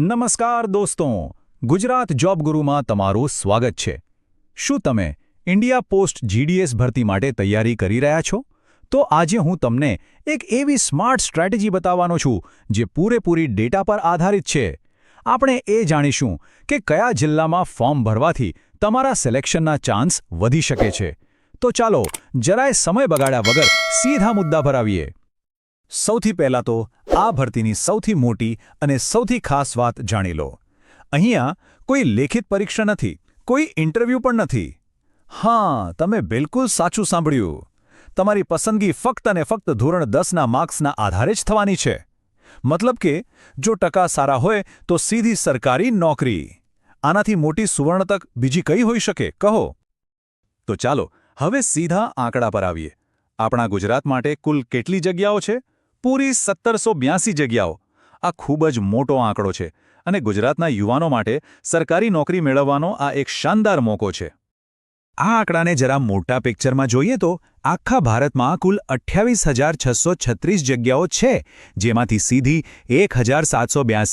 નમસ્કાર દોસ્તો, ગુજરાત જોબ ગુરુમાં તમારું સ્વાગત છે. શું તમે ઇન્ડિયા પોસ્ટ જીડીએસ ભરતી માટે તૈયારી કરી રહ્યા છો? તો આજે હું તમને એક એવી સ્માર્ટ સ્ટ્રેટેજી બતાવવાનો છું, જે પૂરેપૂરી ડેટા પર આધારિત છે. આપણે એ જાણીશું કે કયા જિલ્લામાં ફોર્મ ભરવાથી તમારા સિલેક્શનના ચાન્સ વધી શકે છે. તો ચાલો, જરાય સમય બગાડ્યા વગર સીધા મુદ્દા પર આવીએ. સૌથી પહેલાં તો આ ભરતીની સૌથી મોટી અને સૌથી ખાસ વાત જાણી લો. અહીંયા કોઈ લેખિત પરીક્ષા નથી, કોઈ ઇન્ટરવ્યૂ પણ નથી. હા, તમે બિલકુલ સાચું સાંભળ્યું. તમારી પસંદગી ફક્ત અને ફક્ત ધોરણ દસના માર્ક્સના આધારે જ થવાની છે. મતલબ કે, જો ટકા સારા હોય, તો સીધી સરકારી નોકરી. આનાથી મોટી સુવર્ણતક બીજી કઈ હોઈ શકે, કહો? તો ચાલો, હવે સીધા આંકડા પર આવીએ. આપણા ગુજરાત માટે કુલ કેટલી જગ્યાઓ છે? પૂરી સત્તરસો બ્યાસી જગ્યાઓ. આ ખૂબ જ મોટો આંકડો છે અને ગુજરાતના યુવાનો માટે સરકારી નોકરી મેળવવાનો આ એક શાનદાર મોકો છે. આ આંકડાને જરા મોટા પિક્ચરમાં જોઈએ તો આખા ભારતમાં કુલ અઠ્યાવીસ જગ્યાઓ છે, જેમાંથી સીધી એક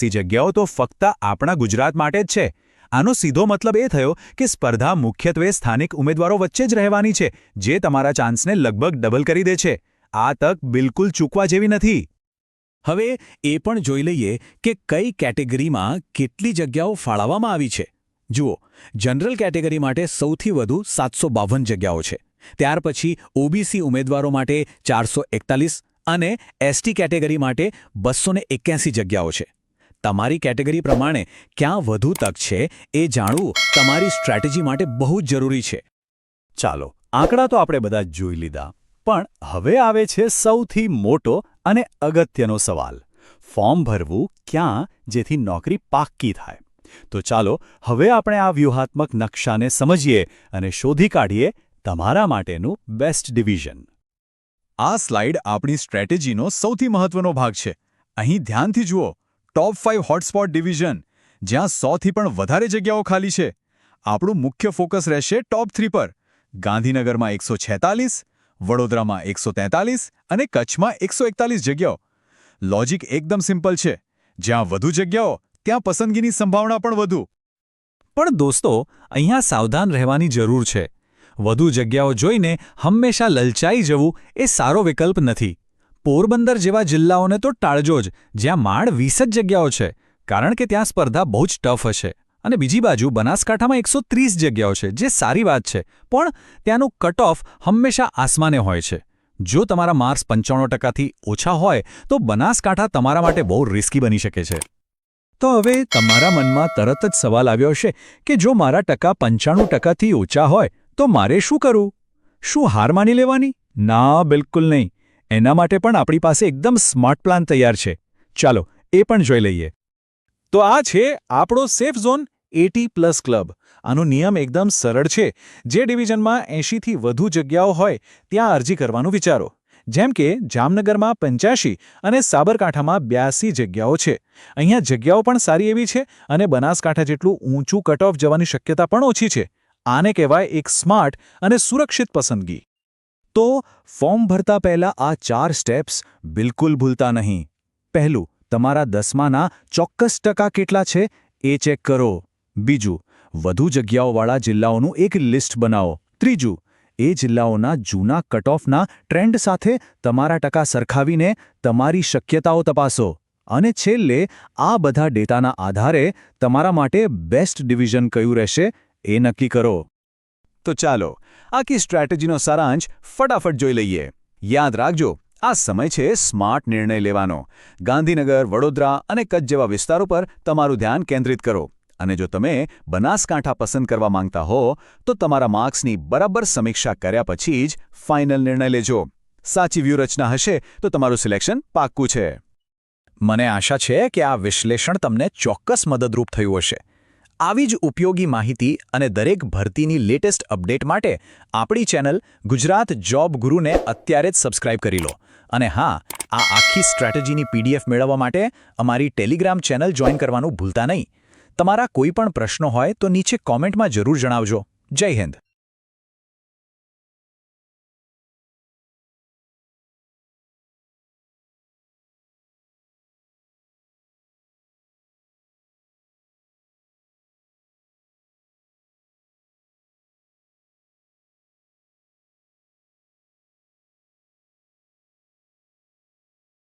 જગ્યાઓ તો ફક્ત આપણા ગુજરાત માટે જ છે. આનો સીધો મતલબ એ થયો કે સ્પર્ધા મુખ્યત્વે સ્થાનિક ઉમેદવારો વચ્ચે જ રહેવાની છે, જે તમારા ચાન્સને લગભગ ડબલ કરી દે છે. આ તક બિલકુલ ચૂકવા જેવી નથી. હવે એ પણ જોઈ લઈએ કે કઈ કેટેગરીમાં કેટલી જગ્યાઓ ફાળવવામાં આવી છે. જુઓ, જનરલ કેટેગરી માટે સૌથી વધુ સાતસો જગ્યાઓ છે. ત્યાર પછી ઓબીસી ઉમેદવારો માટે ચારસો અને એસટી કેટેગરી માટે બસો જગ્યાઓ છે. તમારી કેટેગરી પ્રમાણે ક્યાં વધુ તક છે એ જાણવું તમારી સ્ટ્રેટેજી માટે બહુ જ જરૂરી છે. ચાલો, આંકડા તો આપણે બધા જોઈ લીધા. પણ હવે આવે છે સૌથી મોટો અને અગત્યનો સવાલ. ફોર્મ ભરવું ક્યાં જેથી નોકરી પાક્કી થાય? તો ચાલો, હવે આપણે આ વ્યૂહાત્મક નકશાને સમજીએ અને શોધી કાઢીએ તમારા માટેનું બેસ્ટ ડિવિઝન. આ સ્લાઇડ આપણી સ્ટ્રેટેજીનો સૌથી મહત્વનો ભાગ છે. અહીં ધ્યાનથી જુઓ, ટોપ ફાઇવ હોટસ્પોટ ડિવિઝન, જ્યાં સોથી પણ વધારે જગ્યાઓ ખાલી છે. આપણું મુખ્ય ફોકસ રહેશે ટોપ થ્રી પર. ગાંધીનગરમાં એકસો છેતાલીસ વડોદરામાં એકસો અને કચ્છમાં એકસો જગ્યાઓ. લોજિક એકદમ સિમ્પલ છે. જ્યાં વધુ જગ્યાઓ, ત્યાં પસંદગીની સંભાવના પણ વધુ. પણ દોસ્તો, અહીંયા સાવધાન રહેવાની જરૂર છે. વધુ જગ્યાઓ જોઈને હંમેશા લલચાઈ જવું એ સારો વિકલ્પ નથી. પોરબંદર જેવા જિલ્લાઓને તો ટાળજો જ, જ્યાં માળ વીસ જ જગ્યાઓ છે, કારણ કે ત્યાં સ્પર્ધા બહુ જ ટફ હશે. અને બીજી બાજુ બનાસકાંઠામાં એકસો જગ્યાઓ છે, જે સારી વાત છે, પણ ત્યાંનું કટ ઓફ હંમેશા આસમાને હોય છે. જો તમારા માર્ક્સ પંચાણું ટકાથી ઓછા હોય, તો બનાસકાંઠા તમારા માટે બહુ રિસ્કી બની શકે છે. તો હવે તમારા મનમાં તરત જ સવાલ આવ્યો હશે કે જો મારા ટકા પંચાણું ટકાથી ઓછા હોય, તો મારે શું કરવું શું હાર માની લેવાની? ના, બિલકુલ નહીં. એના માટે પણ આપણી પાસે એકદમ સ્માર્ટ પ્લાન તૈયાર છે. ચાલો, એ પણ જોઈ લઈએ. તો આ છે આપણો safe zone AT plus club. આનો નિયમ એકદમ સરળ છે. જે ડિવિઝનમાં એંશીથી વધુ જગ્યાઓ હોય, ત્યાં અરજી કરવાનું વિચારો. જેમ કે, જામનગરમાં પંચ્યાસી અને સાબરકાંઠામાં બ્યાસી જગ્યાઓ છે. અહીંયા જગ્યાઓ પણ સારી એવી છે અને બનાસકાંઠા જેટલું ઊંચું કટ ઓફ જવાની શક્યતા પણ ઓછી છે. આને કહેવાય એક સ્માર્ટ અને સુરક્ષિત પસંદગી. તો, ફોર્મ ભરતા પહેલા આ ચાર સ્ટેપ્સ બિલકુલ ભૂલતા નહીં. પહેલું, તમારા દસમાના ચોક્કસ ટકા કેટલા છે એ ચેક કરો. બીજું, વધુ જગ્યાઓવાળા જિલ્લાઓનું એક લિસ્ટ બનાવો. ત્રીજું, એ જિલ્લાઓના જૂના કટઓફના ટ્રેન્ડ સાથે તમારા ટકા સરખાવીને તમારી શક્યતાઓ તપાસો. અને છેલ્લે, આ બધા ડેટાના આધારે તમારા માટે બેસ્ટ ડિવિઝન કયું રહેશે એ નક્કી કરો. તો ચાલો, આખી સ્ટ્રેટેજીનો સારાંશ ફટાફટ જોઈ લઈએ. યાદ રાખજો, આ સમય છે સ્માર્ટ નિર્ણય લેવાનો. ગાંધીનગર, વડોદરા અને કચ્છ જેવા વિસ્તારો પર તમારું ધ્યાન કેન્દ્રિત કરો. અને જો તમે બનાસકાંઠા પસંદ કરવા માંગતા હો, તો તમારા માર્ક્સની બરાબર સમીક્ષા કર્યા પછી જ ફાઇનલ નિર્ણય લેજો. સાચી વ્યૂહરચના હશે તો તમારું સિલેક્શન પાક્કું છે. મને આશા છે કે આ વિશ્લેષણ તમને ચોક્કસ મદદરૂપ થયું હશે. આવી જ ઉપયોગી માહિતી અને દરેક ભરતીની લેટેસ્ટ અપડેટ માટે આપણી ચેનલ ગુજરાત જોબ ગુરુને અત્યારે જ સબસ્ક્રાઇબ કરી લો. અને હા, આ આખી સ્ટ્રેટેજીની પીડીએફ મેળવવા માટે અમારી ટેલિગ્રામ ચેનલ જોઈન કરવાનું ભૂલતા નહીં. તમારા કોઈ પણ પ્રશ્નો હોય તો નીચે કોમેન્ટમાં જરૂર જણાવજો. જય હિન્દ.